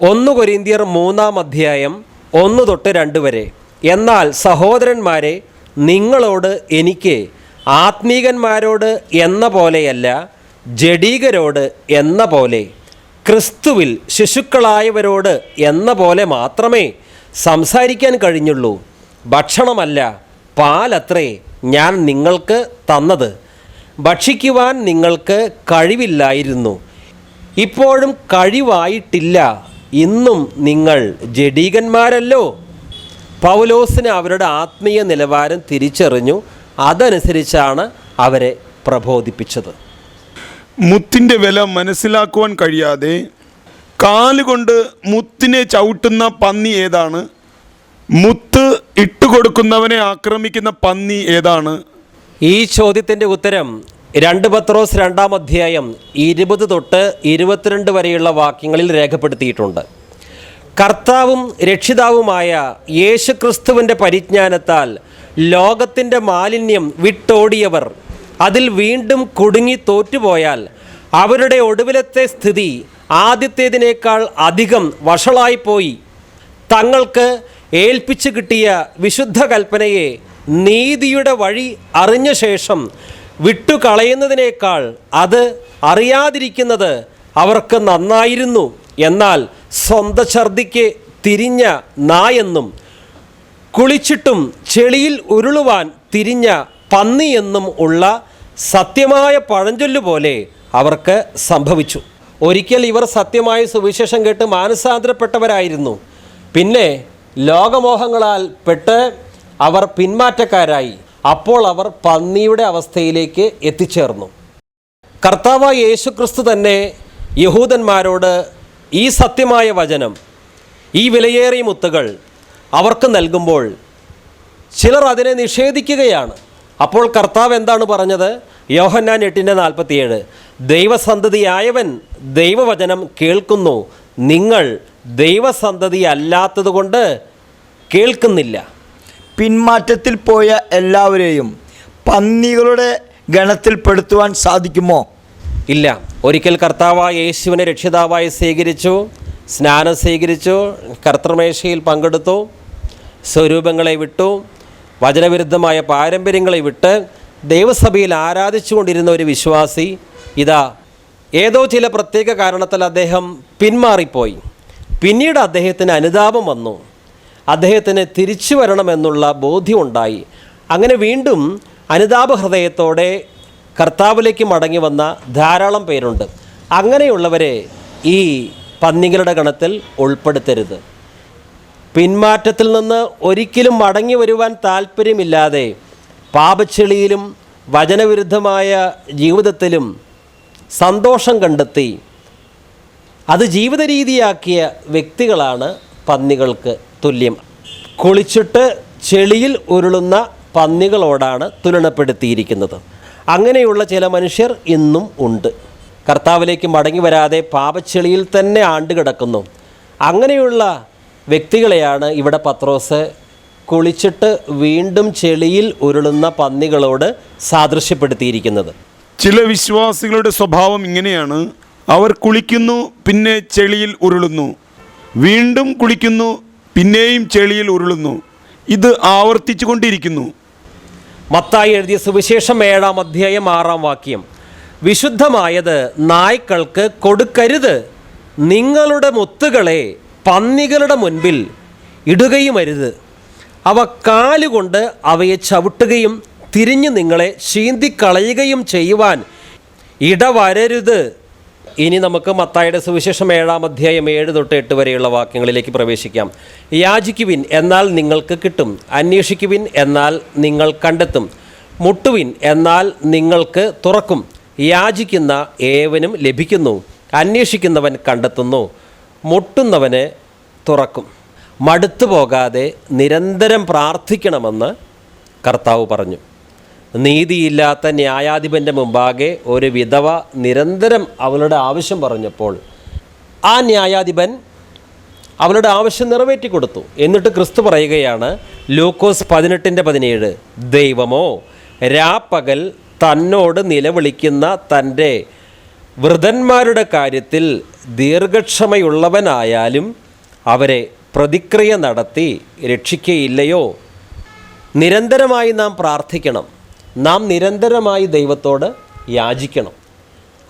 ഒന്ന് കൊരിന്തിയർ മൂന്നാം അധ്യായം ഒന്ന് തൊട്ട് രണ്ട് വരെ. എന്നാൽ സഹോദരന്മാരെ നിങ്ങളോട് എനിക്ക് ആത്മീകന്മാരോട് എന്ന പോലെയല്ല ജഡീകരോട് എന്ന പോലെ ക്രിസ്തുവിൽ ശിശുക്കളായവരോട് എന്ന പോലെ മാത്രമേ സംസാരിക്കാൻ കഴിഞ്ഞുള്ളൂ. ഭക്ഷണമല്ല പാലത്രേ ഞാൻ നിങ്ങൾക്ക് തന്നത്. ഭക്ഷിക്കുവാൻ നിങ്ങൾക്ക് കഴിവില്ലായിരുന്നു. ഇപ്പോഴും കഴിവായിട്ടില്ല. ഇന്നും നിങ്ങൾ ജഡീകന്മാരല്ലോ. പൗലോസിന് അവരുടെ ആത്മീയ നിലവാരം തിരിച്ചറിഞ്ഞു. അതനുസരിച്ചാണ് അവരെ പ്രബോധിപ്പിച്ചത്. മുത്തിന്റെ വില മനസ്സിലാക്കുവാൻ കഴിയാതെ കാലുകൊണ്ട് മുത്തിനെ ചവിട്ടുന്ന പന്നി ഏതാണ്? മുത്ത് ഇട്ടുകൊടുക്കുന്നവനെ ആക്രമിക്കുന്ന പന്നി ഏതാണ്? ഈ ചോദ്യത്തിന്റെ ഉത്തരം രണ്ട് പത്രോസ് രണ്ടാം അധ്യായം ഇരുപത് തൊട്ട് ഇരുപത്തിരണ്ട് വരെയുള്ള വാക്യങ്ങളിൽ രേഖപ്പെടുത്തിയിട്ടുണ്ട്. കർത്താവും രക്ഷിതാവുമായ യേശുക്രിസ്തുവിന്റെ പരിജ്ഞാനത്താൽ ലോകത്തിന്റെ മാലിന്യം വിട്ടോടിയവർ അതിൽ വീണ്ടും കുടുങ്ങി തോറ്റുപോയാൽ അവരുടെ ഒടുവിലത്തെ സ്ഥിതി ആദ്യത്തേതിനേക്കാൾ അധികം വഷളായിപ്പോയി. തങ്ങൾക്ക് ഏൽപ്പിച്ചു കിട്ടിയ വിശുദ്ധ കൽപ്പനയെ നീതിയുടെ വഴി അറിഞ്ഞ ശേഷം വിട്ടുകളയുന്നതിനേക്കാൾ അത് അറിയാതിരിക്കുന്നത് അവർക്ക് നന്നായിരുന്നു. എന്നാൽ സ്വന്ത ഛർദിക്ക് തിരിഞ്ഞ നായെന്നും കുളിച്ചിട്ടും ചെളിയിൽ ഉരുളുവാൻ തിരിഞ്ഞ പന്നിയെന്നും ഉള്ള സത്യമായ പഴഞ്ചൊല്ലു പോലെ അവർക്ക് സംഭവിച്ചു. ഒരിക്കൽ ഇവർ സത്യമായ സുവിശേഷം കേട്ട് മാനസാന്തരപ്പെട്ടവരായിരുന്നു. പിന്നെ ലോകമോഹങ്ങളാൽ പെട്ട് അവർ പിന്മാറ്റക്കാരായി. അപ്പോൾ അവർ പന്നിയുടെ അവസ്ഥയിലേക്ക് എത്തിച്ചേർന്നു. കർത്താവ് യേശുക്രിസ്തു തന്നെ യഹൂദന്മാരോട് ഈ സത്യമായ വചനം ഈ വിലയേറിയ മുത്തുകൾ അവർക്ക് നൽകുമ്പോൾ ചിലർ അതിനെ നിഷേധിക്കുകയാണ്. അപ്പോൾ കർത്താവ് എന്താണ് പറഞ്ഞത്? യോഹന്നാൻ എട്ടിന്റെ നാൽപ്പത്തിയേഴ്. ദൈവസന്തതിയായവൻ ദൈവവചനം കേൾക്കുന്നു. നിങ്ങൾ ദൈവസന്തതി അല്ലാത്തതുകൊണ്ട് കേൾക്കുന്നില്ല. പിന്മാറ്റത്തിൽ പോയ എല്ലാവരെയും പന്നികളുടെ ഗണത്തിൽപ്പെടുത്തുവാൻ സാധിക്കുമോ? ഇല്ല. ഒരിക്കൽ കർത്താവായ യേശുവിനെ രക്ഷിതാവായി സ്വീകരിച്ചു സ്നാനം സ്വീകരിച്ചു കർത്തൃമേശയിൽ പങ്കെടുത്തു സ്വരൂപങ്ങളെ വിട്ടു വചനവിരുദ്ധമായ പാരമ്പര്യങ്ങളെ വിട്ട് ദൈവസഭയിൽ ആരാധിച്ചുകൊണ്ടിരുന്ന ഒരു വിശ്വാസി ഇതാ. ഏതോ ചില പ്രത്യേക കാരണത്താൽ അദ്ദേഹം പിന്മാറിപ്പോയി. പിന്നീട് അദ്ദേഹത്തിന് അനുതാപം വന്നു. അദ്ദേഹത്തിന് തിരിച്ചു വരണമെന്നുള്ള ബോധ്യമുണ്ടായി. അങ്ങനെ വീണ്ടും അനുതാപ ഹൃദയത്തോടെ കർത്താവിലേക്ക് മടങ്ങി വന്ന ധാരാളം പേരുണ്ട്. അങ്ങനെയുള്ളവരെ ഈ പന്നികളുടെ ഗണത്തിൽ ഉൾപ്പെടുത്തരുത്. പിന്മാറ്റത്തിൽ നിന്ന് ഒരിക്കലും മടങ്ങി വരുവാൻ താല്പര്യമില്ലാതെ പാപച്ചെളിയിലും വചനവിരുദ്ധമായ ജീവിതത്തിലും സന്തോഷം കണ്ടെത്തി അത് ജീവിത രീതിയാക്കിയ വ്യക്തികളാണ് പന്നികൾക്ക് തുല്യം. കുളിച്ചിട്ട് ചെളിയിൽ ഉരുളുന്ന പന്നികളോടാണ് തുലനപ്പെടുത്തിയിരിക്കുന്നത്. അങ്ങനെയുള്ള ചില മനുഷ്യർ ഇന്നും ഉണ്ട്. കർത്താവിലേക്ക് മടങ്ങി വരാതെ പാപച്ചെളിയിൽ തന്നെ ആണ്ടുകിടക്കുന്നു അങ്ങനെയുള്ള വ്യക്തികളെയാണ് ഇവിടെ പത്രോസ് കുളിച്ചിട്ട് വീണ്ടും ചെളിയിൽ ഉരുളുന്ന പന്നികളോട് സാദൃശ്യപ്പെടുത്തിയിരിക്കുന്നത്. ചില വിശ്വാസികളുടെ സ്വഭാവം ഇങ്ങനെയാണ്. അവർ കുളിക്കുന്നു പിന്നെ ചെളിയിൽ ഉരുളുന്നു. വീണ്ടും കുളിക്കുന്നു പിന്നെയും ചെളിയിൽ ഉരുളുന്നു. ഇത് ആവർത്തിച്ചു കൊണ്ടിരിക്കുന്നു മത്തായി എഴുതിയ സുവിശേഷം ഏഴാം അധ്യായം ആറാം വാക്യം. വിശുദ്ധമായത് നായ്ക്കൾക്ക് കൊടുക്കരുത്. നിങ്ങളുടെ മുത്തുകളെ പന്നികളുടെ മുൻപിൽ ഇടുകയുമരുത് അവ കാലുകൊണ്ട് അവയെ ചവിട്ടുകയും തിരിഞ്ഞ് നിങ്ങളെ ചീന്തിക്കളയുകയും ചെയ്യുവാൻ ഇടവരരുത്. ഇനി നമുക്ക് മത്തായുടെ സുവിശേഷം ഏഴാം അധ്യായം ഏഴ് തൊട്ട് എട്ട് വരെയുള്ള വാക്യങ്ങളിലേക്ക് പ്രവേശിക്കാം. യാചിക്കുവിൻ എന്നാൽ നിങ്ങൾക്ക് കിട്ടും. അന്വേഷിക്കുവിൻ എന്നാൽ നിങ്ങൾ കണ്ടെത്തും. മുട്ടുവിൻ എന്നാൽ നിങ്ങൾക്ക് തുറക്കും. യാചിക്കുന്ന ഏവനും ലഭിക്കുന്നു. അന്വേഷിക്കുന്നവൻ കണ്ടെത്തുന്നു. മുട്ടുന്നവന് തുറക്കും. മടുത്തു പോകാതെ നിരന്തരം പ്രാർത്ഥിക്കണമെന്ന് കർത്താവ് പറഞ്ഞു. നീതിയില്ലാത്ത ന്യായാധിപന്റെ മുമ്പാകെ ഒരു വിധവ നിരന്തരം അവളുടെ ആവശ്യം പറഞ്ഞപ്പോൾ ആ ന്യായാധിപൻ അവളുടെ ആവശ്യം നിറവേറ്റി കൊടുത്തു. എന്നിട്ട് ക്രിസ്തു പറയുകയാണ് ലൂക്കോസ് പതിനെട്ടിന്റെ പതിനേഴ് ദൈവമോ രാപ്പകൽ തന്നോട് നിലവിളിക്കുന്ന തന്റെ വൃതന്മാരുടെ കാര്യത്തിൽ ദീർഘക്ഷമയുള്ളവനായാലും അവരെ പ്രതിക്രിയ നടത്തി രക്ഷിക്കയില്ലയോ? നിരന്തരമായി നാം പ്രാർത്ഥിക്കണം. നാം നിരന്തരമായി ദൈവത്തോട് യാചിക്കണം.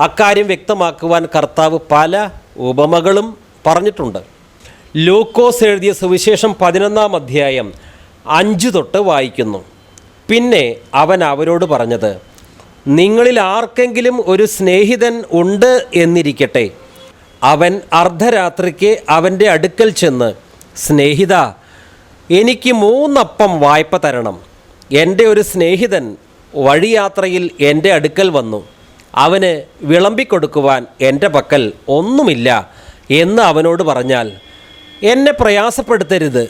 അക്കാര്യം വ്യക്തമാക്കുവാൻ കർത്താവ് പല ഉപമകളും പറഞ്ഞിട്ടുണ്ട്. ലൂക്കോസ് എഴുതിയ സുവിശേഷം പതിനൊന്നാം അധ്യായം അഞ്ച് തൊട്ട് വായിക്കുന്നു. പിന്നെ അവൻ അവരോട് പറഞ്ഞത് നിങ്ങളിൽ ആർക്കെങ്കിലും ഒരു സ്നേഹിതൻ ഉണ്ട് എന്നിരിക്കട്ടെ. അവൻ അർദ്ധരാത്രിക്ക് അവന്റെ അടുക്കൽ ചെന്ന് സ്നേഹിത എനിക്ക് മൂന്നപ്പം വായ്പ തരണം. എന്റെ ഒരു സ്നേഹിതൻ വഴിയാത്രയിൽ എന്റെ അടുക്കൽ വന്നു. അവന് വിളമ്പിക്കൊടുക്കുവാൻ എന്റെ പക്കൽ ഒന്നുമില്ല എന്ന് അവനോട് പറഞ്ഞാൽ എന്നെ പ്രയാസപ്പെടുത്തരുത്.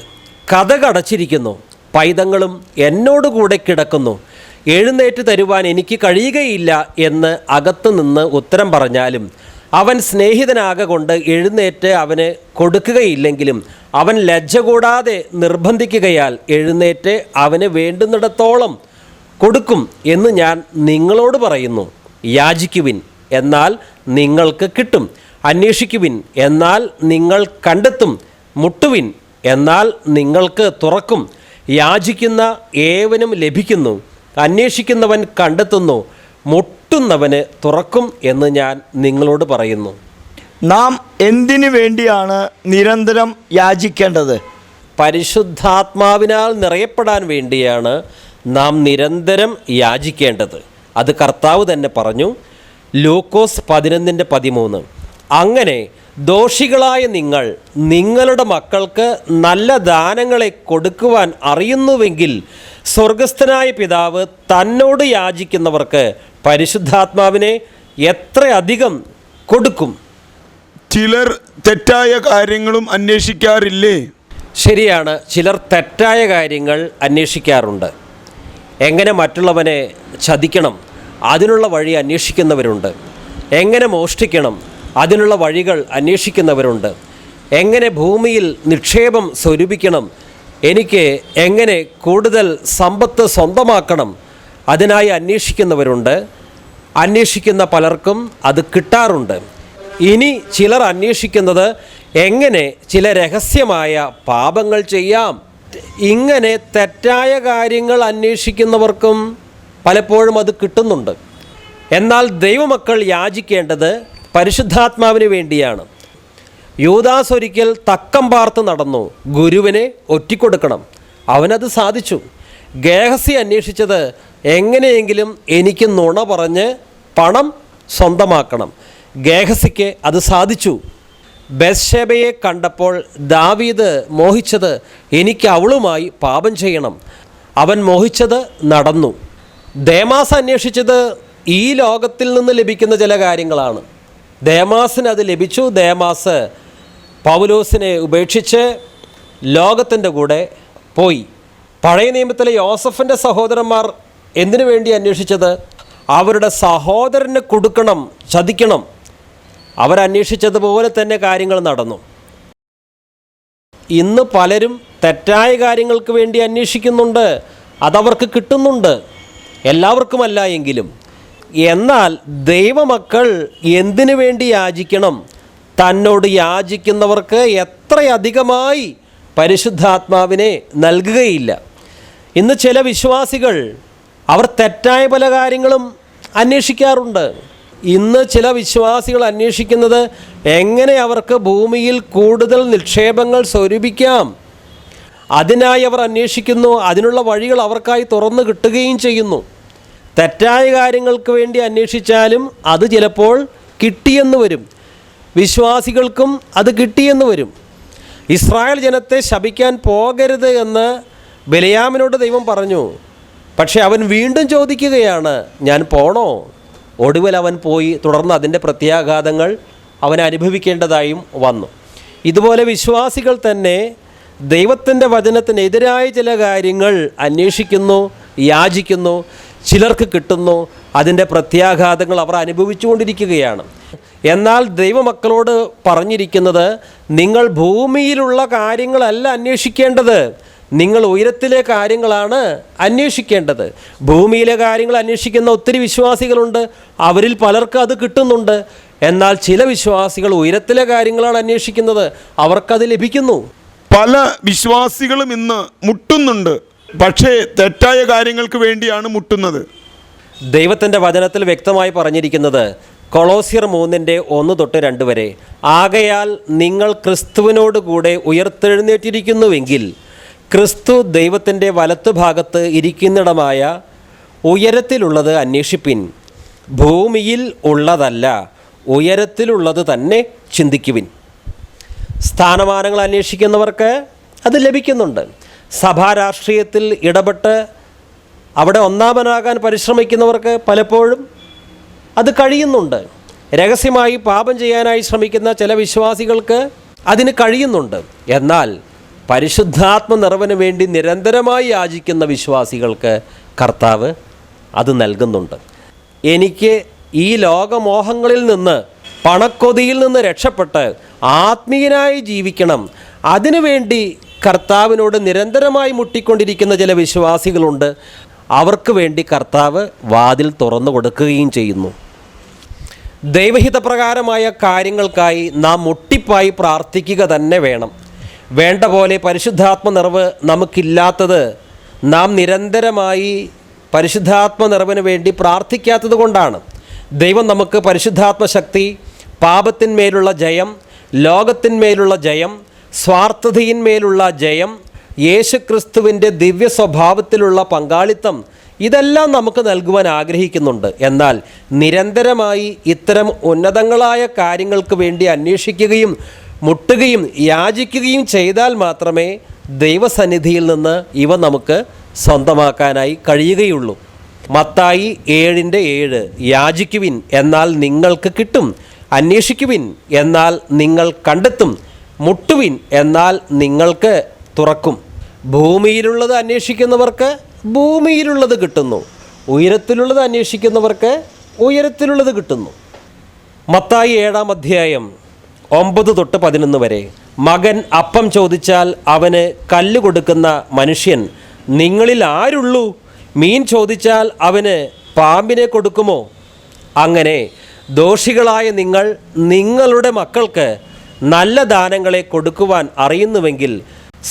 കഥ കടച്ചിരിക്കുന്നു. പൈതങ്ങളും എന്നോടുകൂടെ കിടക്കുന്നു. എഴുന്നേറ്റ് തരുവാൻ എനിക്ക് കഴിയുകയില്ല എന്ന് അകത്തു നിന്ന് ഉത്തരം പറഞ്ഞാലും അവൻ സ്നേഹിതനാകെ കൊണ്ട് എഴുന്നേറ്റ് അവന് കൊടുക്കുകയില്ലെങ്കിലും അവൻ ലജ്ജ കൂടാതെ നിർബന്ധിക്കുകയാൽ എഴുന്നേറ്റ് അവന് വേണ്ടുന്നിടത്തോളം കൊടുക്കും എന്ന് ഞാൻ നിങ്ങളോട് പറയുന്നു. യാചിക്കുവിൻ എന്നാൽ നിങ്ങൾക്ക് കിട്ടും. അന്വേഷിക്കുവിൻ എന്നാൽ നിങ്ങൾ കണ്ടെത്തും. മുട്ടുവിൻ എന്നാൽ നിങ്ങൾക്ക് തുറക്കും. യാചിക്കുന്ന ഏവനും ലഭിക്കുന്നു. അന്വേഷിക്കുന്നവൻ കണ്ടെത്തുന്നു. മുട്ടുന്നവന് തുറക്കും എന്ന് ഞാൻ നിങ്ങളോട് പറയുന്നു. നാം എന്തിനു വേണ്ടിയാണ് നിരന്തരം യാചിക്കേണ്ടത്? പരിശുദ്ധാത്മാവിനാൽ നിറയപ്പെടാൻ വേണ്ടിയാണ് നാം നിരന്തരം യാചിക്കേണ്ടത്. അത് കർത്താവ് തന്നെ പറഞ്ഞു ലൂക്കോസ് പതിനൊന്നിന്റെ പതിമൂന്ന്. അങ്ങനെ ദോഷികളായ നിങ്ങൾ നിങ്ങളുടെ മക്കൾക്ക് നല്ല ദാനങ്ങളെ കൊടുക്കുവാൻ അറിയുന്നുവെങ്കിൽ സ്വർഗസ്ഥനായ പിതാവ് തന്നോട് യാചിക്കുന്നവർക്ക് പരിശുദ്ധാത്മാവിനെ എത്രയധികം കൊടുക്കും? ചിലർ തെറ്റായ കാര്യങ്ങളും അന്വേഷിക്കാറില്ലേ? ശരിയാണ് ചിലർ തെറ്റായ കാര്യങ്ങൾ അന്വേഷിക്കാറുണ്ട്. എങ്ങനെ മറ്റുള്ളവനെ ചതിക്കണം? അതിനുള്ള വഴി അന്വേഷിക്കുന്നവരുണ്ട്. എങ്ങനെ മോഷ്ടിക്കണം? അതിനുള്ള വഴികൾ അന്വേഷിക്കുന്നവരുണ്ട്. എങ്ങനെ ഭൂമിയിൽ നിക്ഷേപം സ്വരൂപിക്കണം? എനിക്ക് എങ്ങനെ കൂടുതൽ സമ്പത്ത് സ്വന്തമാക്കണം? അതിനായി അന്വേഷിക്കുന്നവരുണ്ട്. അന്വേഷിക്കുന്ന പലർക്കും അത് കിട്ടാറുണ്ട്. ഇനി ചിലർ അന്വേഷിക്കുന്നത് എങ്ങനെ ചില രഹസ്യമായ പാപങ്ങൾ ചെയ്യാം? ഇങ്ങനെ തെറ്റായ കാര്യങ്ങൾ അന്വേഷിക്കുന്നവർക്കും പലപ്പോഴും അത് കിട്ടുന്നുണ്ട്. എന്നാൽ ദൈവമക്കൾ യാചിക്കേണ്ടത് പരിശുദ്ധാത്മാവിന് വേണ്ടിയാണ്. യൂദാസ് ഒരിക്കൽ തക്കം പാർത്ത് നടന്നു. ഗുരുവിനെ ഒറ്റിക്കൊടുക്കണം. അവനത് സാധിച്ചു. ഗേഹസി അന്വേഷിച്ചത് എങ്ങനെയെങ്കിലും എനിക്ക് നുണ പറഞ്ഞ് പണം സ്വന്തമാക്കണം. ഗേഹസിക്ക് അത് സാധിച്ചു. ബെത്ഷേബയെ കണ്ടപ്പോൾ ദാവീദ് മോഹിച്ചത് എനിക്ക് അവളുമായി പാപം ചെയ്യണം. അവൻ മോഹിച്ചത് നടന്നു. ദേമാസ് അന്വേഷിച്ചത് ഈ ലോകത്തിൽ നിന്ന് ലഭിക്കുന്ന ചില കാര്യങ്ങളാണ്. ദേമാസിന് അത് ലഭിച്ചു. ദേമാസ് പൗലോസിനെ ഉപേക്ഷിച്ച് ലോകത്തിന്റെ കൂടെ പോയി. പഴയ നിയമത്തിലെ യോസഫിന്റെ സഹോദരന്മാർ എന്തിനു വേണ്ടി അന്വേഷിച്ചത്? അവരുടെ സഹോദരന് കൊടുക്കണം ചതിക്കണം. അവരന്വേഷിച്ചതുപോലെ തന്നെ കാര്യങ്ങൾ നടന്നു. ഇന്ന് പലരും തെറ്റായ കാര്യങ്ങൾക്ക് വേണ്ടി അന്വേഷിക്കുന്നുണ്ട്. അതവർക്ക് കിട്ടുന്നുണ്ട്. എല്ലാവർക്കുമല്ല എങ്കിലും. എന്നാൽ ദൈവമക്കൾ എന്തിനു വേണ്ടി യാചിക്കണം? തന്നോട് യാചിക്കുന്നവർക്ക് എത്രയധികമായി പരിശുദ്ധാത്മാവിനെ നൽകുകയില്ല. ഇന്ന് ചില വിശ്വാസികൾ അവർ തെറ്റായ പല കാര്യങ്ങളും അന്വേഷിക്കാറുണ്ട്. ഇന്ന് ചില വിശ്വാസികൾ അന്വേഷിക്കുന്നത് എങ്ങനെ അവർക്ക് ഭൂമിയിൽ കൂടുതൽ നിക്ഷേപങ്ങൾ സ്വരൂപിക്കാം? അതിനായി അവർ അന്വേഷിക്കുന്നു അതിനുള്ള വഴികൾ അവർക്കായി തുറന്നു കിട്ടുകയും ചെയ്യുന്നു. തെറ്റായ കാര്യങ്ങൾക്ക് വേണ്ടി അന്വേഷിച്ചാലും അത് ചിലപ്പോൾ കിട്ടിയെന്ന് വരും. വിശ്വാസികൾക്കും അത് കിട്ടിയെന്ന് വരും. ഇസ്രായേൽ ജനത്തെ ശപിക്കാൻ പോകരുത് എന്ന് ബലയാമിനോട് ദൈവം പറഞ്ഞു. പക്ഷേ അവൻ വീണ്ടും ചോദിക്കുകയാണ് ഞാൻ പോണോ? ഒടുവിൽ അവൻ പോയി തുടർന്ന് അതിന്റെ പ്രത്യാഘാതങ്ങൾ അവൻ അനുഭവിക്കേണ്ടതായും വന്നു. ഇതുപോലെ വിശ്വാസികൾ തന്നെ ദൈവത്തിന്റെ വചനത്തിനെതിരായ ചില കാര്യങ്ങൾ അന്വേഷിക്കുന്നു യാചിക്കുന്നു ചിലർക്ക് കിട്ടുന്നു അതിന്റെ പ്രത്യാഘാതങ്ങൾ അവർ അനുഭവിച്ചുകൊണ്ടിരിക്കുകയാണ്. എന്നാൽ ദൈവമക്കളോട് പറഞ്ഞിരിക്കുന്നത് നിങ്ങൾ ഭൂമിയിലുള്ള കാര്യങ്ങളല്ല അന്വേഷിക്കേണ്ടത് നിങ്ങൾ ഉയരത്തിലെ കാര്യങ്ങളാണ് അന്വേഷിക്കേണ്ടത്. ഭൂമിയിലെ കാര്യങ്ങൾ അന്വേഷിക്കുന്ന ഒത്തിരി വിശ്വാസികളുണ്ട്. അവരിൽ പലർക്കും അത് കിട്ടുന്നുണ്ട്. എന്നാൽ ചില വിശ്വാസികൾ ഉയരത്തിലെ കാര്യങ്ങളാണ് അന്വേഷിക്കുന്നത്. അവർക്കത് ലഭിക്കുന്നു. പല വിശ്വാസികളും ഇന്ന് മുട്ടുന്നുണ്ട്. പക്ഷേ തെറ്റായ കാര്യങ്ങൾക്ക് വേണ്ടിയാണ് മുട്ടുന്നത്. ദൈവത്തിന്റെ വചനത്തിൽ വ്യക്തമായി പറഞ്ഞിരിക്കുന്നത് കൊളോസിയർ മൂന്നിന്റെ ഒന്ന് തൊട്ട് രണ്ട് വരെ ആകയാൽ നിങ്ങൾ ക്രിസ്തുവിനോട് കൂടെ ഉയർത്തെഴുന്നേറ്റിരിക്കുന്നുവെങ്കിൽ ക്രിസ്തു ദൈവത്തിന്റെ വലത്തുഭാഗത്ത് ഇരിക്കുന്നിടമായ ഉയരത്തിലുള്ളത് അന്വേഷിപ്പിൻ. ഭൂമിയിൽ ഉള്ളതല്ല ഉയരത്തിലുള്ളത് തന്നെ ചിന്തിക്കുവിൻ. സ്ഥാനമാനങ്ങൾ അന്വേഷിക്കുന്നവർക്ക് അത് ലഭിക്കുന്നുണ്ട്. സഭാ രാഷ്ട്രീയത്തിൽ ഇടപെട്ട് അവിടെ ഒന്നാമനാകാൻ പരിശ്രമിക്കുന്നവർക്ക് പലപ്പോഴും അത് കഴിയുന്നുണ്ട്. രഹസ്യമായി പാപം ചെയ്യാനായി ശ്രമിക്കുന്ന ചില വിശ്വാസികൾക്ക് അതിന് കഴിയുന്നുണ്ട്. എന്നാൽ പരിശുദ്ധാത്മ നിറവിന് വേണ്ടി നിരന്തരമായി യാചിക്കുന്ന വിശ്വാസികൾക്ക് കർത്താവ് അത് നൽകുന്നുണ്ട്. എനിക്ക് ഈ ലോകമോഹങ്ങളിൽ നിന്ന് പണക്കൊതിയിൽ നിന്ന് രക്ഷപ്പെട്ട് ആത്മീയനായി ജീവിക്കണം. അതിനുവേണ്ടി കർത്താവിനോട് നിരന്തരമായി മുട്ടിക്കൊണ്ടിരിക്കുന്ന ചില വിശ്വാസികളുണ്ട്. അവർക്ക് വേണ്ടി കർത്താവ് വാതിൽ തുറന്നു കൊടുക്കുകയും ചെയ്യുന്നു. ദൈവഹിതപ്രകാരമായ കാര്യങ്ങൾക്കായി നാം മുട്ടിപ്പായി പ്രാർത്ഥിക്കുക തന്നെ വേണം. വേണ്ട പോലെ പരിശുദ്ധാത്മ നിറവ് നമുക്കില്ലാത്തത് നാം നിരന്തരമായി പരിശുദ്ധാത്മ നിറവിന് വേണ്ടി പ്രാർത്ഥിക്കാത്തത് കൊണ്ടാണ്. ദൈവം നമുക്ക് പരിശുദ്ധാത്മ ശക്തി പാപത്തിന്മേലുള്ള ജയം ലോകത്തിന്മേലുള്ള ജയം സ്വാർത്ഥതയിന്മേലുള്ള ജയം യേശുക്രിസ്തുവിന്റെ ദിവ്യ സ്വഭാവത്തിലുള്ള പങ്കാളിത്തം ഇതെല്ലാം നമുക്ക് നൽകുവാൻ ആഗ്രഹിക്കുന്നുണ്ട്. എന്നാൽ നിരന്തരമായി ഇത്തരം ഉന്നതങ്ങളായ കാര്യങ്ങൾക്ക് വേണ്ടി അന്വേഷിക്കുകയും മുട്ടുകയും യാചിക്കുകയും ചെയ്താൽ മാത്രമേ ദൈവസന്നിധിയിൽ നിന്ന് ഇവ നമുക്ക് സ്വന്തമാക്കാനായി കഴിയുകയുള്ളൂ. മത്തായി ഏഴിന്റെ ഏഴ് യാചിക്കുവിൻ എന്നാൽ നിങ്ങൾക്ക് കിട്ടും അന്വേഷിക്കുവിൻ എന്നാൽ നിങ്ങൾ കണ്ടെത്തും മുട്ടുവിൻ എന്നാൽ നിങ്ങൾക്ക് തുറക്കും. ഭൂമിയിലുള്ളത് അന്വേഷിക്കുന്നവർക്ക് ഭൂമിയിലുള്ളത് കിട്ടുന്നു ഉയരത്തിലുള്ളത് അന്വേഷിക്കുന്നവർക്ക് ഉയരത്തിലുള്ളത് കിട്ടുന്നു. മത്തായി ഏഴാം അധ്യായം ഒമ്പത് തൊട്ട് പതിനൊന്ന് വരെ. മകൻ അപ്പം ചോദിച്ചാൽ അവന് കല്ല് കൊടുക്കുന്ന മനുഷ്യൻ നിങ്ങളിൽ ആരുള്ളൂ? മീൻ ചോദിച്ചാൽ അവന് പാമ്പിനെ കൊടുക്കുമോ? അങ്ങനെ ദോഷികളായ നിങ്ങൾ നിങ്ങളുടെ മക്കൾക്ക് നല്ല ദാനങ്ങളെ കൊടുക്കുവാൻ അറിയുന്നുവെങ്കിൽ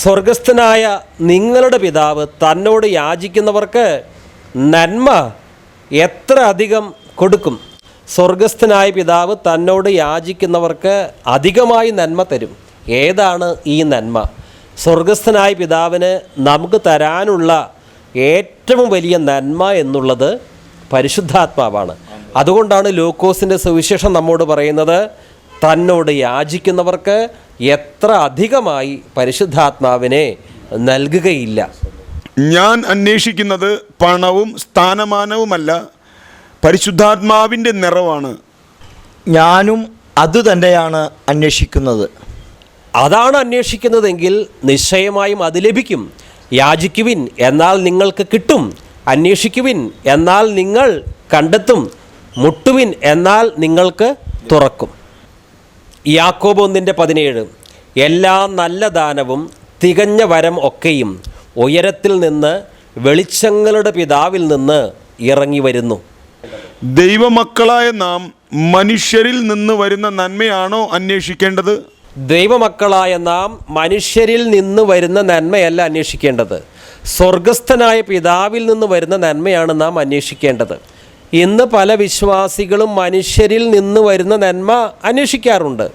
സ്വർഗസ്ഥനായ നിങ്ങളുടെ പിതാവ് തന്നോട് യാചിക്കുന്നവർക്ക് നന്മ എത്ര അധികം കൊടുക്കും? സ്വർഗസ്ഥനായ പിതാവ് തന്നോട് യാചിക്കുന്നവർക്ക് അധികമായി നന്മ തരും. ഏതാണ് ഈ നന്മ? സ്വർഗസ്ഥനായ പിതാവിന് നമുക്ക് തരാനുള്ള ഏറ്റവും വലിയ നന്മ എന്നുള്ളത് പരിശുദ്ധാത്മാവാണ്. അതുകൊണ്ടാണ് ലൂക്കോസിന്റെ സുവിശേഷം നമ്മോട് പറയുന്നത് തന്നോട് യാചിക്കുന്നവർക്ക് എത്ര അധികമായി പരിശുദ്ധാത്മാവിനെ നൽകുകയില്ല. ഞാൻ അന്വേഷിക്കുന്നത് പണവും സ്ഥാനമാനവുമല്ല പരിശുദ്ധാത്മാവിന്റെ നിറവാണ്. ഞാനും അതുതന്നെയാണ് അന്വേഷിക്കുന്നത്. അതാണ് അന്വേഷിക്കുന്നതെങ്കിൽ നിശ്ചയമായും അത് ലഭിക്കും. യാചിക്കുവിൻ എന്നാൽ നിങ്ങൾക്ക് കിട്ടും. അന്വേഷിക്കുവിൻ എന്നാൽ നിങ്ങൾ കണ്ടെത്തും. മുട്ടുവിൻ എന്നാൽ നിങ്ങൾക്ക് തുറക്കും. യാക്കോബ് ഒന്നിന്റെ പതിനേഴ്. എല്ലാ നല്ല ദാനവും തികഞ്ഞ വരം ഒക്കെയും ഉയരത്തിൽ നിന്ന് വെളിച്ചങ്ങളുടെ പിതാവിൽ നിന്ന് ഇറങ്ങി വരുന്നു. ദൈവമക്കളായ നാം മനുഷ്യരിൽ നിന്ന് വരുന്ന നന്മയാണോ അന്വേഷിക്കേണ്ടത്? ദൈവമക്കളായ നാം മനുഷ്യരിൽ നിന്ന് വരുന്ന നന്മയല്ല അന്വേഷിക്കേണ്ടത്. സ്വർഗസ്ഥനായ പിതാവിൽ നിന്ന് വരുന്ന നന്മയാണ് നാം അന്വേഷിക്കേണ്ടത്. ഇന്ന് പല വിശ്വാസികളും മനുഷ്യരിൽ നിന്ന് വരുന്ന നന്മ അന്വേഷിക്കാറുണ്ട്.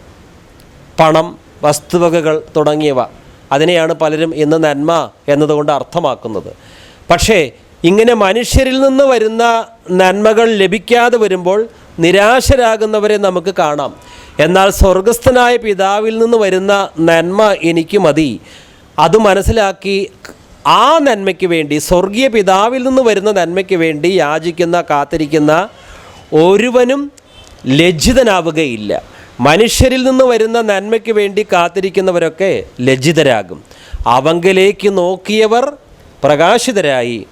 പണം വസ്തുവകകൾ തുടങ്ങിയവ. അതിനെയാണ് പലരും ഇന്ന് നന്മ എന്നതുകൊണ്ട് അർത്ഥമാക്കുന്നത്. പക്ഷേ ഇങ്ങനെ മനുഷ്യരിൽ നിന്ന് വരുന്ന നന്മകൾ ലഭിക്കാതെ വരുമ്പോൾ നിരാശരാകുന്നവരെ നമുക്ക് കാണാം. എന്നാൽ സ്വർഗസ്ഥനായ പിതാവിൽ നിന്ന് വരുന്ന നന്മ എനിക്ക് മതി. അത് മനസ്സിലാക്കി ആ നന്മയ്ക്ക് വേണ്ടി സ്വർഗീയ പിതാവിൽ നിന്ന് വരുന്ന നന്മയ്ക്ക് വേണ്ടി യാചിക്കുന്ന കാത്തിരിക്കുന്ന ഒരുവനും ലജ്ജിതനാവുകയില്ല. മനുഷ്യരിൽ നിന്ന് വരുന്ന നന്മയ്ക്ക് വേണ്ടി കാത്തിരിക്കുന്നവരൊക്കെ ലജ്ജിതരാകും. അവങ്കിലേക്ക് നോക്കിയവർ പ്രകാശിതരായി.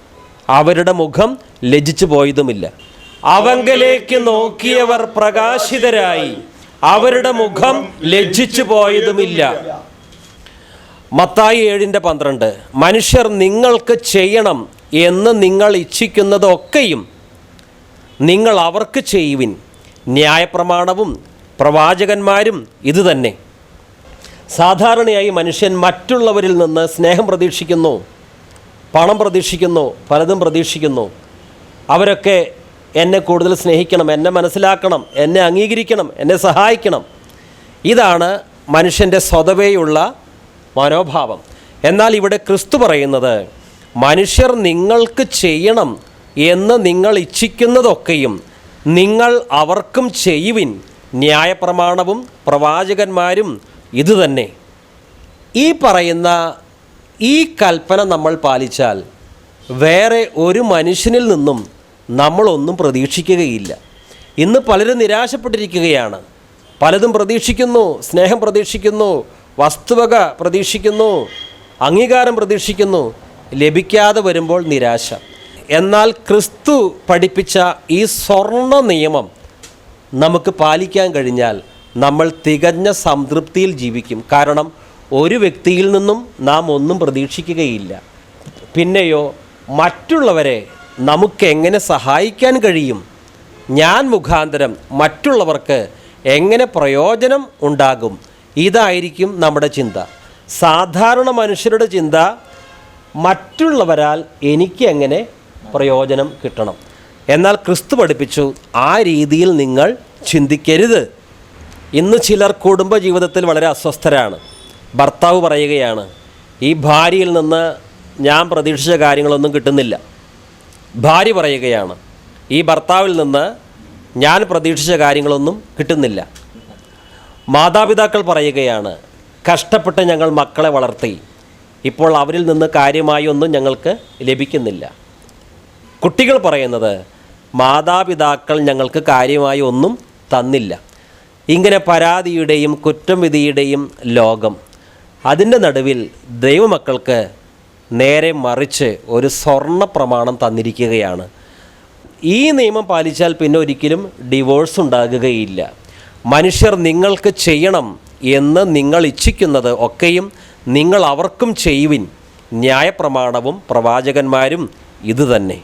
അവരുടെ മുഖം ലജിച്ചു പോയതുമില്ല. അവങ്കലേക്ക് നോക്കിയവർ പ്രകാശിതരായി. അവരുടെ മുഖം ലജ്ജിച്ചു പോയതുമില്ല. മത്തായി ഏഴിന്റെ പന്ത്രണ്ട് മനുഷ്യർ നിങ്ങൾക്ക് ചെയ്യണം എന്ന് നിങ്ങൾ ഇച്ഛിക്കുന്നതൊക്കെയും നിങ്ങൾ അവർക്ക് ചെയ്യുവിൻ. ന്യായപ്രമാണവും പ്രവാചകന്മാരും ഇതുതന്നെ. സാധാരണയായി മനുഷ്യൻ മറ്റുള്ളവരിൽ നിന്ന് സ്നേഹം പ്രതീക്ഷിക്കുന്നു. പണം പ്രതീക്ഷിക്കുന്നു പലതും പ്രതീക്ഷിക്കുന്നു. അവരൊക്കെ എന്നെ കൂടുതൽ സ്നേഹിക്കണം എന്നെ മനസ്സിലാക്കണം എന്നെ അംഗീകരിക്കണം എന്നെ സഹായിക്കണം. ഇതാണ് മനുഷ്യന്റെ സ്വതവേയുള്ള മനോഭാവം. എന്നാൽ ഇവിടെ ക്രിസ്തു പറയുന്നത് മനുഷ്യർ നിങ്ങൾക്ക് ചെയ്യണം എന്ന് നിങ്ങൾ ഇച്ഛിക്കുന്നതൊക്കെയും നിങ്ങൾ അവർക്കും ചെയ്യുവിൻ. ന്യായപ്രമാണവും പ്രവാചകന്മാരും ഇതുതന്നെ. ഈ പറയുന്ന ഈ കൽപ്പന നമ്മൾ പാലിച്ചാൽ വേറെ ഒരു മനുഷ്യനിൽ നിന്നും നമ്മളൊന്നും പ്രതീക്ഷിക്കുകയില്ല. ഇന്ന് പലരും നിരാശപ്പെട്ടിരിക്കുകയാണ്. പലതും പ്രതീക്ഷിക്കുന്നു സ്നേഹം പ്രതീക്ഷിക്കുന്നു വസ്തുവക പ്രതീക്ഷിക്കുന്നു അംഗീകാരം പ്രതീക്ഷിക്കുന്നു ലഭിക്കാതെ വരുമ്പോൾ നിരാശ. എന്നാൽ ക്രിസ്തു പഠിപ്പിച്ച ഈ സ്വർണ നിയമം നമുക്ക് പാലിക്കാൻ കഴിഞ്ഞാൽ നമ്മൾ തികഞ്ഞ സംതൃപ്തിയിൽ ജീവിക്കും. കാരണം ഒരു വ്യക്തിയിൽ നിന്നും നാം ഒന്നും പ്രതീക്ഷിക്കുകയില്ല. പിന്നെയോ മറ്റുള്ളവരെ നമുക്ക് എങ്ങനെ സഹായിക്കാൻ കഴിയും? ഞാൻ മുഖാന്തരം മറ്റുള്ളവർക്ക് എങ്ങനെ പ്രയോജനം ഉണ്ടാകും? ഇതായിരിക്കും നമ്മുടെ ചിന്ത. സാധാരണ മനുഷ്യരുടെ ചിന്ത മറ്റുള്ളവരാൽ എനിക്ക് എങ്ങനെ പ്രയോജനം കിട്ടണം? എന്നാൽ ക്രിസ്തു പഠിപ്പിച്ചു ആ രീതിയിൽ നിങ്ങൾ ചിന്തിക്കരുത്. ഇന്ന് ചിലർ കുടുംബ ജീവിതത്തിൽ വളരെ അസ്വസ്ഥരാണ്. ഭർത്താവ് പറയുകയാണ് ഈ ഭാര്യയിൽ നിന്ന് ഞാൻ പ്രതീക്ഷിച്ച കാര്യങ്ങളൊന്നും കിട്ടുന്നില്ല. ഭാര്യ പറയുകയാണ് ഈ ഭർത്താവിൽ നിന്ന് ഞാൻ പ്രതീക്ഷിച്ച കാര്യങ്ങളൊന്നും കിട്ടുന്നില്ല. മാതാപിതാക്കൾ പറയുകയാണ് കഷ്ടപ്പെട്ട് ഞങ്ങൾ മക്കളെ വളർത്തി ഇപ്പോൾ അവരിൽ നിന്ന് കാര്യമായി ഒന്നും ഞങ്ങൾക്ക് ലഭിക്കുന്നില്ല. കുട്ടികൾ പറയുന്നത് മാതാപിതാക്കൾ ഞങ്ങൾക്ക് കാര്യമായി ഒന്നും തന്നില്ല. ഇങ്ങനെ പരാതിയുടെയും കുറ്റം വിധിയുടെയും ലോകം അതിന്റെ നടുവിൽ ദൈവമക്കൾക്ക് നേരെ മറിച്ച് ഒരു സ്വർണ പ്രമാണം തന്നിരിക്കുകയാണ്. ഈ നിയമം പാലിച്ചാൽ പിന്നെ ഒരിക്കലും ഡിവോഴ്സ് ഉണ്ടാകുകയില്ല. മനുഷ്യർ നിങ്ങൾക്ക് ചെയ്യണം എന്ന് നിങ്ങൾ ഇച്ഛിക്കുന്നത് ഒക്കെയും നിങ്ങൾ അവർക്കും ചെയ്യുവിൻ. ന്യായപ്രമാണവും പ്രവാചകന്മാരും ഇതുതന്നെ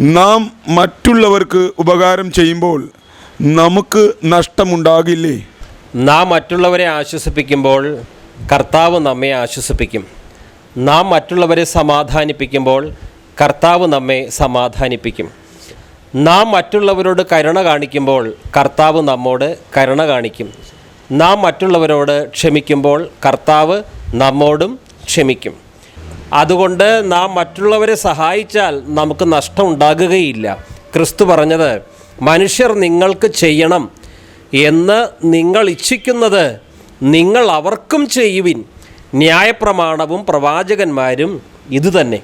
നാം മറ്റുള്ളവർക്ക് ഉപകാരം ചെയ്യുമ്പോൾ നമുക്ക് നഷ്ടമുണ്ടാകില്ലേ? നാം മറ്റുള്ളവരെ ആശ്വസിപ്പിക്കുമ്പോൾ കർത്താവ് നമ്മെ ആശ്വസിപ്പിക്കും. നാം മറ്റുള്ളവരെ സമാധാനിപ്പിക്കുമ്പോൾ കർത്താവ് നമ്മെ സമാധാനിപ്പിക്കും. നാം മറ്റുള്ളവരോട് കരുണ കാണിക്കുമ്പോൾ കർത്താവ് നമ്മോട് കരുണ കാണിക്കും. നാം മറ്റുള്ളവരോട് ക്ഷമിക്കുമ്പോൾ കർത്താവ് നമ്മോടും ക്ഷമിക്കും. അതുകൊണ്ട് നാം മറ്റുള്ളവരെ സഹായിച്ചാൽ നമുക്ക് നഷ്ടം ഉണ്ടാകുകയില്ല ക്രിസ്തു പറഞ്ഞത് മനുഷ്യർ നിങ്ങൾക്ക് ചെയ്യണം എന്ന് നിങ്ങൾ ഇച്ഛിക്കുന്നത് നിങ്ങൾ അവർക്കും ചെയ്യുവിൻ. ന്യായപ്രമാണവും പ്രവാചകന്മാരും ഇതുതന്നെ.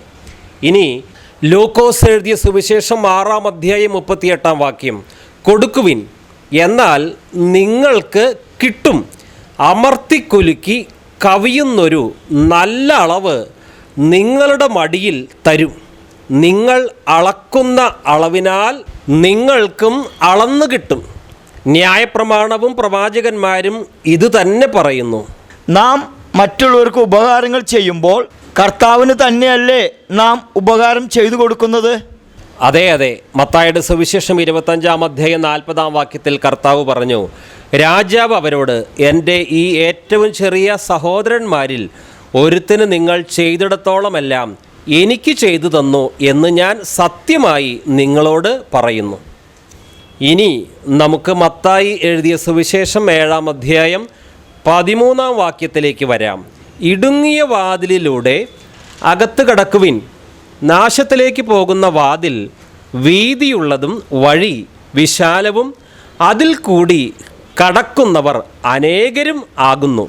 ഇനി ലൂക്കോസ് എഴുതിയ സുവിശേഷം ആറാം അധ്യായം മുപ്പത്തിയെട്ടാം വാക്യം. കൊടുക്കുവിൻ എന്നാൽ നിങ്ങൾക്ക് കിട്ടും. അമർത്തിക്കുലുക്കി കവിയുന്നൊരു നല്ല അളവ് നിങ്ങളുടെ മടിയിൽ തരും. നിങ്ങൾ അളക്കുന്ന അളവിനാൽ നിങ്ങൾക്കും അളന്നു കിട്ടും. ന്യായപ്രമാണവും പ്രവാചകന്മാരും ഇത് തന്നെ പറയുന്നു. നാം മറ്റുള്ളവർക്ക് ഉപകാരങ്ങൾ ചെയ്യുമ്പോൾ കർത്താവിന് തന്നെയല്ലേ നാം ഉപകാരം ചെയ്തു കൊടുക്കുന്നത്? അതെ അതെ. മത്തായുടെ സുവിശേഷം ഇരുപത്തഞ്ചാം അധ്യായം നാൽപ്പതാം വാക്യത്തിൽ കർത്താവ് പറഞ്ഞു രാജാവ് അവരോട് എന്റെ ഈ ഏറ്റവും ചെറിയ സഹോദരന്മാരിൽ ഒരുത്തിന് നിങ്ങൾ ചെയ്തിടത്തോളമെല്ലാം എനിക്ക് ചെയ്തു തന്നു എന്ന് ഞാൻ സത്യമായി നിങ്ങളോട് പറയുന്നു. ഇനി നമുക്ക് മത്തായി എഴുതിയ സുവിശേഷം ഏഴാം അധ്യായം പതിമൂന്നാം വാക്യത്തിലേക്ക് വരാം. ഇടുങ്ങിയ വാതിലിലൂടെ അകത്ത് കടക്കുവിൻ. നാശത്തിലേക്ക് പോകുന്ന വാതിൽ വീതിയുള്ളതും വഴി വിശാലവും അതിൽ കൂടി കടക്കുന്നവർ അനേകരും ആകുന്നു.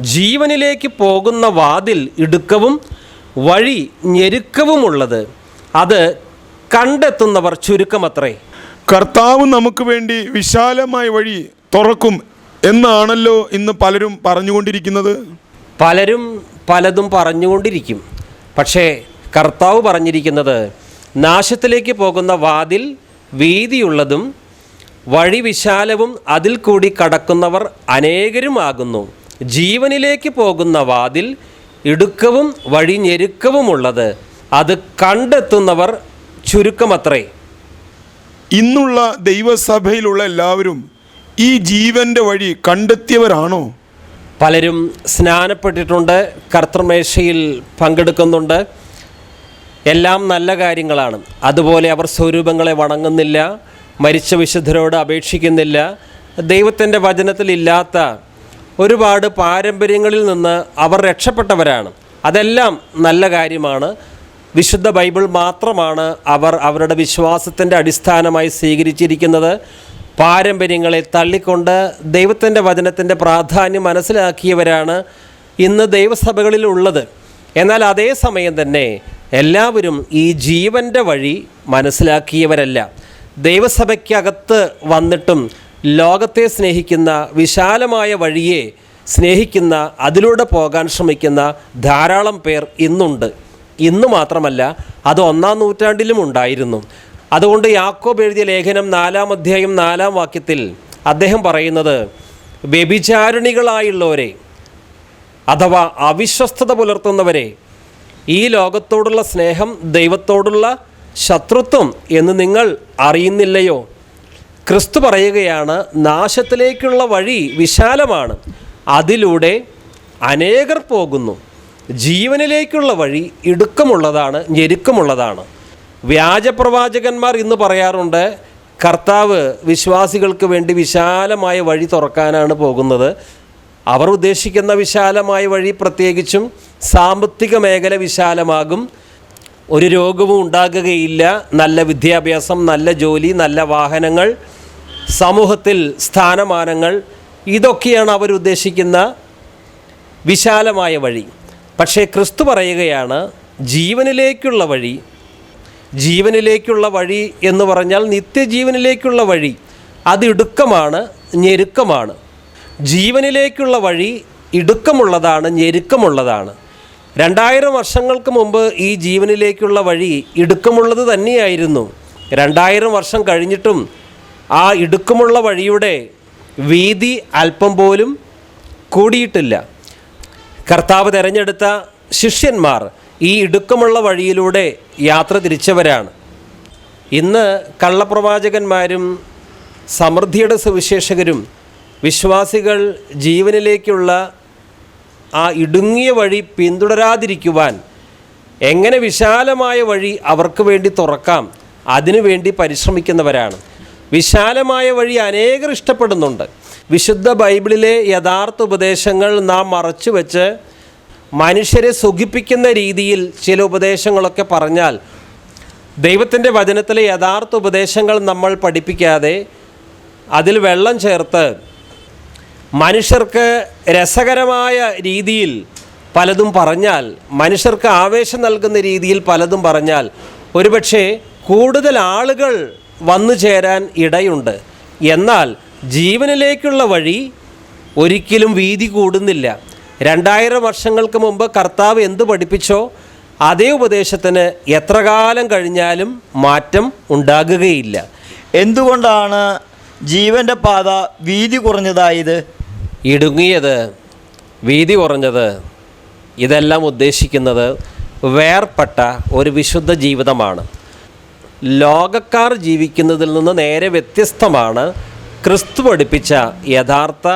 ജീവനിലേക്ക് പോകുന്ന വാതിൽ ഇടുക്കവും വഴി ഞെരുക്കവുമുള്ളത്. അത് കണ്ടെത്തുന്നവർ ചുരുക്കമത്രേ. കർത്താവ് നമുക്ക് വേണ്ടി വിശാലമായ വഴി തുറക്കും എന്നാണല്ലോ ഇന്ന് പലരും പറഞ്ഞുകൊണ്ടിരിക്കുന്നത്. പലരും പലതും പറഞ്ഞുകൊണ്ടിരിക്കും. പക്ഷേ കർത്താവ് പറഞ്ഞിരിക്കുന്നത് നാശത്തിലേക്ക് പോകുന്ന വാതിൽ വീതിയുള്ളതും വഴി വിശാലവും അതിൽ കൂടി കടക്കുന്നവർ അനേകരുമാകുന്നു. ജീവനിലേക്ക് പോകുന്ന വാതിൽ ഇടുക്കവും വഴി ഞെരുക്കവുമുള്ളത്. അത് കണ്ടെത്തുന്നവർ ചുരുക്കമത്രേ. ഇന്നുള്ള ദൈവസഭയിലുള്ള എല്ലാവരും ഈ ജീവന്റെ വഴി കണ്ടെത്തിയവരാണോ? പലരും സ്നാനപ്പെട്ടിട്ടുണ്ട് കർത്തൃമേശയിൽ പങ്കെടുക്കുന്നുണ്ട്. എല്ലാം നല്ല കാര്യങ്ങളാണ്. അതുപോലെ അവർ സ്വരൂപങ്ങളെ വണങ്ങുന്നില്ല മരിച്ച വിശുദ്ധരോട് അപേക്ഷിക്കുന്നില്ല. ദൈവത്തിന്റെ വചനത്തിലില്ലാത്ത ഒരുപാട് പാരമ്പര്യങ്ങളിൽ നിന്ന് അവർ രക്ഷപ്പെട്ടവരാണ്. അതെല്ലാം നല്ല കാര്യമാണ്. വിശുദ്ധ ബൈബിൾ മാത്രമാണ് അവർ അവരുടെ വിശ്വാസത്തിന്റെ അടിസ്ഥാനമായി സ്വീകരിച്ചിരിക്കുന്നത്. പാരമ്പര്യങ്ങളെ തള്ളിക്കൊണ്ട് ദൈവത്തിന്റെ വചനത്തിന്റെ പ്രാധാന്യം മനസ്സിലാക്കിയവരാണ് ഇന്ന് ദൈവസഭകളിലുള്ളത് എന്നാൽ അതേ സമയം തന്നെ എല്ലാവരും ഈ ജീവന്റെ വഴി മനസ്സിലാക്കിയവരല്ല. ദൈവസഭയ്ക്കകത്ത് വന്നിട്ടും ലോകത്തെ സ്നേഹിക്കുന്ന വിശാലമായ വഴിയെ സ്നേഹിക്കുന്ന അതിലൂടെ പോകാൻ ശ്രമിക്കുന്ന ധാരാളം പേർ ഇന്നുണ്ട്. ഇന്ന് മാത്രമല്ല അത് ഒന്നാം നൂറ്റാണ്ടിലും ഉണ്ടായിരുന്നു. അതുകൊണ്ട് യാക്കോബ് എഴുതിയ ലേഖനം നാലാം അധ്യായം നാലാം വാക്യത്തിൽ അദ്ദേഹം പറയുന്നത് വ്യഭിചാരിണികളായുള്ളവരെ അഥവാ അവിശ്വസ്തത പുലർത്തുന്നവരെ ഈ ലോകത്തോടുള്ള സ്നേഹം ദൈവത്തോടുള്ള ശത്രുത്വം എന്ന് നിങ്ങൾ അറിയുന്നില്ലയോ? ക്രിസ്തു പറയുകയാണ് നാശത്തിലേക്കുള്ള വഴി വിശാലമാണ്. അതിലൂടെ അനേകർ പോകുന്നു. ജീവനിലേക്കുള്ള വഴി ഇടുക്കമുള്ളതാണ് ഞെരുക്കമുള്ളതാണ്. വ്യാജപ്രവാചകന്മാർ ഇന്ന് പറയാറുണ്ട് കർത്താവ് വിശ്വാസികൾക്ക് വേണ്ടി വിശാലമായ വഴി തുറക്കാനാണ് പോകുന്നത്. അവർ ഉദ്ദേശിക്കുന്ന വിശാലമായ വഴി പ്രത്യേകിച്ചും സാമ്പത്തിക മേഖല വിശാലമാകും. ഒരു രോഗവും ഉണ്ടാകുകയില്ല. നല്ല വിദ്യാഭ്യാസം നല്ല ജോലി നല്ല വാഹനങ്ങൾ സമൂഹത്തിൽ സ്ഥാനമാനങ്ങൾ. ഇതൊക്കെയാണ് അവരുദ്ദേശിക്കുന്ന വിശാലമായ വഴി. പക്ഷേ ക്രിസ്തു പറയുകയാണ് ജീവനിലേക്കുള്ള വഴി ജീവനിലേക്കുള്ള വഴി എന്ന് പറഞ്ഞാൽ നിത്യജീവനിലേക്കുള്ള വഴി അത് ഇടുക്കമാണ് ഞെരുക്കമാണ്. ജീവനിലേക്കുള്ള വഴി ഇടുക്കമുള്ളതാണ് ഞെരുക്കമുള്ളതാണ്. രണ്ടായിരം വർഷങ്ങൾക്ക് മുമ്പ് ഈ ജീവനിലേക്കുള്ള വഴി ഇടുക്കമുള്ളത് തന്നെയായിരുന്നു. രണ്ടായിരം വർഷം കഴിഞ്ഞിട്ടും ആ ഇടുക്കമുള്ള വഴിയുടെ വീതി അല്പം പോലും കൂടിയിട്ടില്ല. കർത്താവ് തിരഞ്ഞെടുത്ത ശിഷ്യന്മാർ ഈ ഇടുക്കമുള്ള വഴിയിലൂടെ യാത്ര തിരിച്ചവരാണ്. ഇന്ന് കള്ളപ്രവാചകന്മാരും സമൃദ്ധിയുടെ സുവിശേഷകരും വിശ്വാസികൾ ജീവനിലേക്കുള്ള ആ ഇടുങ്ങിയ വഴി പിന്തുടരാതിരിക്കുവാൻ എങ്ങനെ വിശാലമായ വഴി അവർക്ക് വേണ്ടി തുറക്കാം അതിനുവേണ്ടി പരിശ്രമിക്കുന്നവരാണ്. വിശാലമായ വഴി അനേകർ ഇഷ്ടപ്പെടുന്നുണ്ട്. വിശുദ്ധ ബൈബിളിലെ യഥാർത്ഥ ഉപദേശങ്ങൾ നാം മറച്ചു വെച്ച് മനുഷ്യരെ സുഖിപ്പിക്കുന്ന രീതിയിൽ ചില ഉപദേശങ്ങളൊക്കെ പറഞ്ഞാൽ ദൈവത്തിന്റെ വചനത്തിലെ യഥാർത്ഥ ഉപദേശങ്ങൾ നമ്മൾ പഠിപ്പിക്കാതെ അതിൽ വെള്ളം ചേർത്ത് മനുഷ്യർക്ക് രസകരമായ രീതിയിൽ പലതും പറഞ്ഞാൽ മനുഷ്യർക്ക് ആവേശം നൽകുന്ന രീതിയിൽ പലതും പറഞ്ഞാൽ ഒരുപക്ഷെ കൂടുതൽ ആളുകൾ വന്നു ചേരാൻ ഇടയുണ്ട്. എന്നാൽ ജീവനിലേക്കുള്ള വഴി ഒരിക്കലും വീതി കൂടുന്നില്ല. രണ്ടായിരം വർഷങ്ങൾക്ക് മുമ്പ് കർത്താവ് എന്ത് പഠിപ്പിച്ചോ അതേ ഉപദേശത്തിന് എത്ര കാലം കഴിഞ്ഞാലും മാറ്റം ഉണ്ടാകുകയില്ല. എന്തുകൊണ്ടാണ് ജീവന്റെ പാത വീതി കുറഞ്ഞതായത്? ഇടുങ്ങിയത് വീതി കുറഞ്ഞത് ഇതെല്ലാം ഉദ്ദേശിക്കുന്നത് വേർപ്പെട്ട ഒരു വിശുദ്ധ ജീവിതമാണ്. ലോകക്കാർ ജീവിക്കുന്നതിൽ നിന്ന് നേരെ വ്യത്യസ്തമാണ് ക്രിസ്തു പഠിപ്പിച്ച യഥാർത്ഥ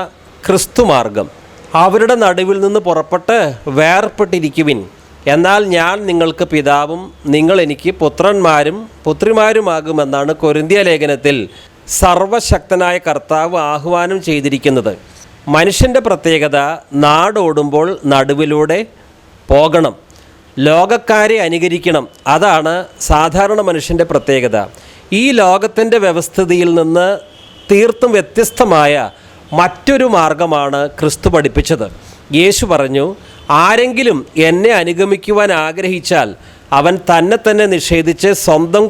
ക്രിസ്തു മാർഗം. അവരുടെ നടുവിൽ നിന്ന് പുറപ്പെട്ട് വേർപെട്ടിരിക്കുവിൻ എന്നാൽ ഞാൻ നിങ്ങൾക്ക് പിതാവും നിങ്ങൾ എനിക്ക് പുത്രന്മാരും പുത്രിമാരുമാകുമെന്നാണ് കൊരിന്തിയ ലേഖനത്തിൽ സർവശക്തനായ കർത്താവ് ആഹ്വാനം ചെയ്തിരിക്കുന്നത്. മനുഷ്യന്റെ പ്രത്യേകത നാടോടുമ്പോൾ നടുവിലൂടെ പോകണം. ലോകക്കാരെ അനുകരിക്കണം. അതാണ് സാധാരണ മനുഷ്യന്റെ പ്രത്യേകത. ഈ ലോകത്തിന്റെ വ്യവസ്ഥിതിയിൽ നിന്ന് തീർത്തും വ്യത്യസ്തമായ മറ്റൊരു മാർഗമാണ് ക്രിസ്തു പഠിപ്പിച്ചത്. യേശു പറഞ്ഞു ആരെങ്കിലും എന്നെ അനുഗമിക്കുവാൻ ആഗ്രഹിച്ചാൽ അവൻ തന്നെ തന്നെ നിഷേധിച്ച് സ്വന്തം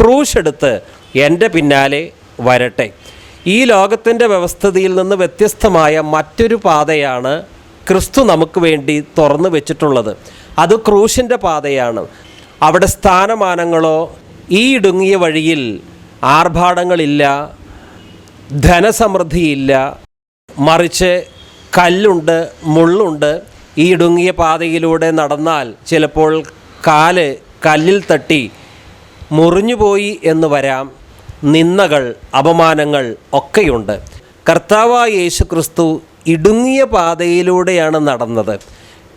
ക്രൂശെടുത്ത് എന്റെ പിന്നാലെ വരട്ടെ. ഈ ലോകത്തിന്റെ വ്യവസ്ഥിതിയിൽ നിന്ന് വ്യത്യസ്തമായ മറ്റൊരു പാതയാണ് ക്രിസ്തു നമുക്ക് വേണ്ടി തുറന്നു വെച്ചിട്ടുള്ളത്. അത് ക്രൂശിന്റെ പാതയാണ്. അവിടെ സ്ഥാനമാനങ്ങളോ ഈ ഇടുങ്ങിയ വഴിയിൽ ആർഭാടങ്ങളില്ല ധനസമൃദ്ധിയില്ല. മറിച്ച് കല്ലുണ്ട് മുള്ളുണ്ട്. ഈ ഇടുങ്ങിയ പാതയിലൂടെ നടന്നാൽ ചിലപ്പോൾ കാൽ കല്ലിൽ തട്ടി മുറിഞ്ഞുപോയി എന്ന് വരാം. നിന്ദകൾ അപമാനങ്ങൾ ഒക്കെയുണ്ട്. കർത്താവായ യേശു ക്രിസ്തു ഇടുങ്ങിയ പാതയിലൂടെയാണ് നടന്നത്.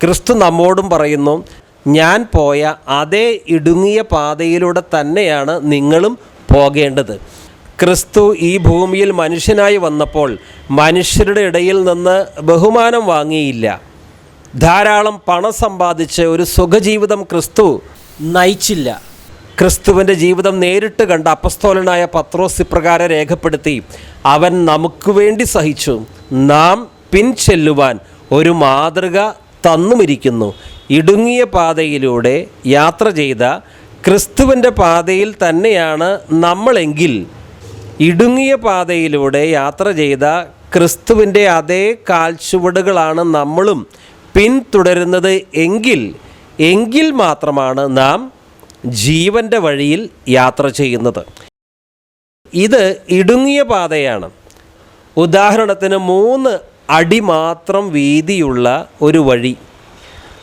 ക്രിസ്തു നമ്മോടും പറയുന്നു ഞാൻ പോയ അതേ ഇടുങ്ങിയ പാതയിലൂടെ തന്നെയാണ് നിങ്ങളും പോകേണ്ടത്. ക്രിസ്തു ഈ ഭൂമിയിൽ മനുഷ്യനായി വന്നപ്പോൾ മനുഷ്യരുടെ ഇടയിൽ നിന്ന് ബഹുമാനം വാങ്ങിയില്ല. ധാരാളം പണം സമ്പാദിച്ച് ഒരു സുഖജീവിതം ക്രിസ്തു നയിച്ചില്ല. ക്രിസ്തുവിന്റെ ജീവിതം നേരിട്ട് കണ്ട അപ്പസ്തോലനായ പത്രോസ് ഇപ്രകാരം രേഖപ്പെടുത്തി അവൻ നമുക്ക് വേണ്ടി സഹിച്ചു. നാം പിൻചെല്ലുവാൻ ഒരു മാതൃക തന്നുമിരിക്കുന്നു. ഇടുങ്ങിയ പാതയിലൂടെ യാത്ര ചെയ്ത ക്രിസ്തുവിന്റെ പാതയിൽ തന്നെയാണ് നമ്മളെങ്കിൽ. ഇടുങ്ങിയ പാതയിലൂടെ യാത്ര ചെയ്ത ക്രിസ്തുവിന്റെ അതേ കാൽച്ചുവടുകളാണ് നമ്മളും പിന്തുടരുന്നത് എങ്കിൽ എങ്കിൽ മാത്രമാണ് നാം ജീവന്റെ വഴിയിൽ യാത്ര ചെയ്യുന്നത്. ഇത് ഇടുങ്ങിയ പാതയാണ്. ഉദാഹരണത്തിന് മൂന്ന് അടി മാത്രം വീതിയുള്ള ഒരു വഴി.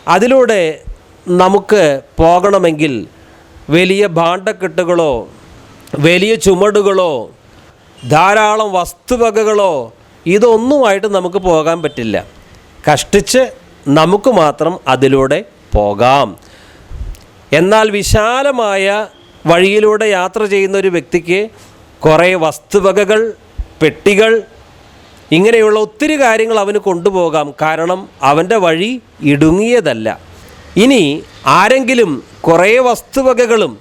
അതിലൂടെ നമുക്ക് പോകണമെങ്കിൽ വലിയ ഭാണ്ഡക്കെട്ടുകളോ വലിയ ചുമടുകളോ ധാരാളം വസ്തുവകകളോ ഇതൊന്നുമായിട്ട് നമുക്ക് പോകാൻ പറ്റില്ല. കഷ്ടിച്ച് നമുക്ക് മാത്രം അതിലൂടെ പോകാം. എന്നാൽ വിശാലമായ വഴിയിലൂടെ യാത്ര ചെയ്യുന്ന ഒരു വ്യക്തിക്ക് കുറേ വസ്തുവകകൾ പെട്ടികൾ ഇങ്ങനെയുള്ള ഒത്തിരി കാര്യങ്ങൾ അവന് കൊണ്ടുപോകാം. കാരണം അവന്റെ വഴി ഇടുങ്ങിയതല്ല. ഇനി ആരെങ്കിലും കുറേ വസ്തുവകകളും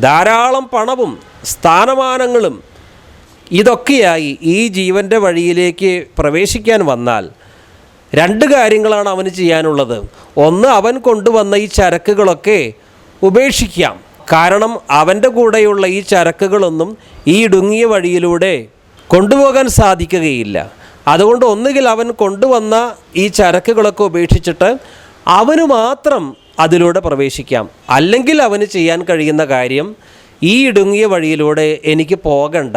ധാരാളം പണവും സ്ഥാനമാനങ്ങളും ഇതൊക്കെയായി ഈ ജീവന്റെ വഴിയിലേക്ക് പ്രവേശിക്കാൻ വന്നാൽ രണ്ട് കാര്യങ്ങളാണ് അവന് ചെയ്യാനുള്ളത്. ഒന്ന് അവൻ കൊണ്ടുവന്ന ഈ ചരക്കുകളൊക്കെ ഉപേക്ഷിക്കാം. കാരണം അവന്റെ കൂടെയുള്ള ഈ ചരക്കുകളൊന്നും ഈ ഇടുങ്ങിയ വഴിയിലൂടെ കൊണ്ടുപോകാൻ സാധിക്കുകയില്ല. അതുകൊണ്ട് ഒന്നുകിൽ അവൻ കൊണ്ടുവന്ന ഈ ചരക്കുകളൊക്കെ ഉപേക്ഷിച്ചിട്ട് അവന് മാത്രം അതിലൂടെ പ്രവേശിക്കാം. അല്ലെങ്കിൽ അവന് ചെയ്യാൻ കഴിയുന്ന കാര്യം ഈ ഇടുങ്ങിയ വഴിയിലൂടെ എനിക്ക് പോകണ്ട.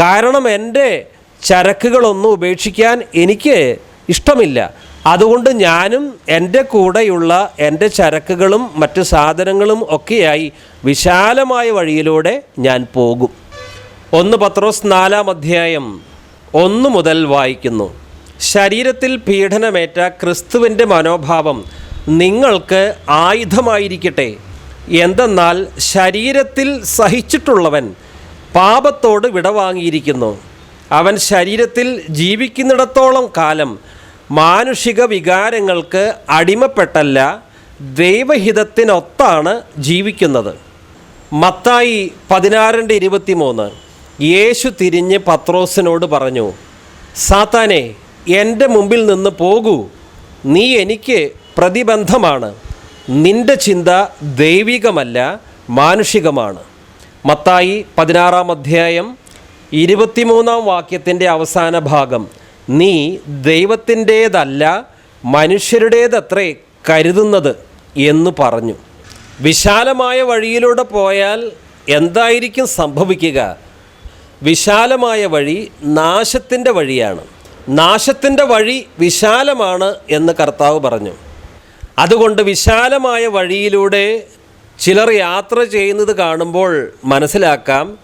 കാരണം എന്റെ ചരക്കുകളൊന്നും ഉപേക്ഷിക്കാൻ എനിക്ക് ഇഷ്ടമില്ല. അതുകൊണ്ട് ഞാനും എന്റെ കൂടെയുള്ള എന്റെ ചരക്കുകളും മറ്റ് സാധനങ്ങളും ഒക്കെയായി വിശാലമായ വഴിയിലൂടെ ഞാൻ പോകും. ഒന്ന് പത്രോസ് നാലാം അധ്യായം ഒന്ന് മുതൽ വായിക്കുന്നു. ശരീരത്തിൽ പീഡനമേറ്റ ക്രിസ്തുവിന്റെ മനോഭാവം നിങ്ങൾക്ക് ആയുധമായിരിക്കട്ടെ. എന്തെന്നാൽ ശരീരത്തിൽ സഹിച്ചിട്ടുള്ളവൻ പാപത്തോട് വിടവാങ്ങിയിരിക്കുന്നു അവൻ ശരീരത്തിൽ ജീവിക്കുന്നിടത്തോളം കാലം മാനുഷിക വികാരങ്ങൾക്ക് അടിമപ്പെട്ടല്ല ദൈവഹിതത്തിനൊത്താണ് ജീവിക്കുന്നത്. മത്തായി പതിനാറിന്റെ ഇരുപത്തി മൂന്ന് യേശു തിരിഞ്ഞ് പത്രോസിനോട് പറഞ്ഞു സാത്താനെ എന്റെ മുമ്പിൽ നിന്ന് പോകൂ. നീ എനിക്ക് പ്രതിബന്ധമാണ്. നിന്റെ ചിന്ത ദൈവികമല്ല മാനുഷികമാണ്. മത്തായി പതിനാറാം അധ്യായം ഇരുപത്തിമൂന്നാം വാക്യത്തിന്റെ അവസാന ഭാഗം. നീ ദൈവത്തിന്റേതല്ല മനുഷ്യരുടേതത്രേ കരുതുന്നത് എന്ന് പറഞ്ഞു. വിശാലമായ വഴിയിലൂടെ പോയാൽ എന്തായിരിക്കും സംഭവിക്കുക? വിശാലമായ വഴി നാശത്തിന്റെ വഴിയാണ്. നാശത്തിന്റെ വഴി വിശാലമാണ് എന്ന് കർത്താവ് പറഞ്ഞു. അതുകൊണ്ട് വിശാലമായ വഴിയിലൂടെ ചിലർ യാത്ര ചെയ്യുന്നത് കാണുമ്പോൾ മനസ്സിലാക്കാം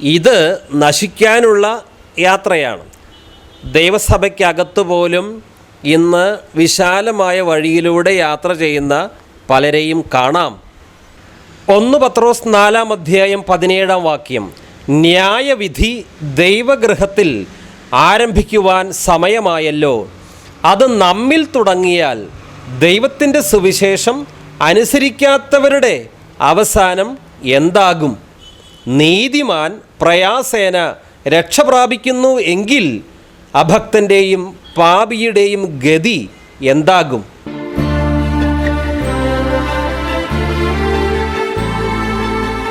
ഇത് നശിക്കാനുള്ള യാത്രയാണ്. ദൈവസഭയ്ക്കകത്ത് പോലും ഇന്ന് വിശാലമായ വഴിയിലൂടെ യാത്ര ചെയ്യുന്ന പലരെയും കാണാം. ഒന്ന് പത്രോസ് നാലാം അധ്യായം പതിനേഴാം വാക്യം. ന്യായവിധി ദൈവഗൃഹത്തിൽ ആരംഭിക്കുവാൻ സമയമായല്ലോ. അത് നമ്മിൽ തുടങ്ങിയാൽ ദൈവത്തിന്റെ സുവിശേഷം അനുസരിക്കാത്തവരുടെ അവസാനം എന്താകും? നീതിമാൻ പ്രയാസേന രക്ഷ പ്രാപിക്കുന്നു എങ്കിൽ അഭക്തന്റെയും പാപിയുടെയും ഗതി എന്താകും?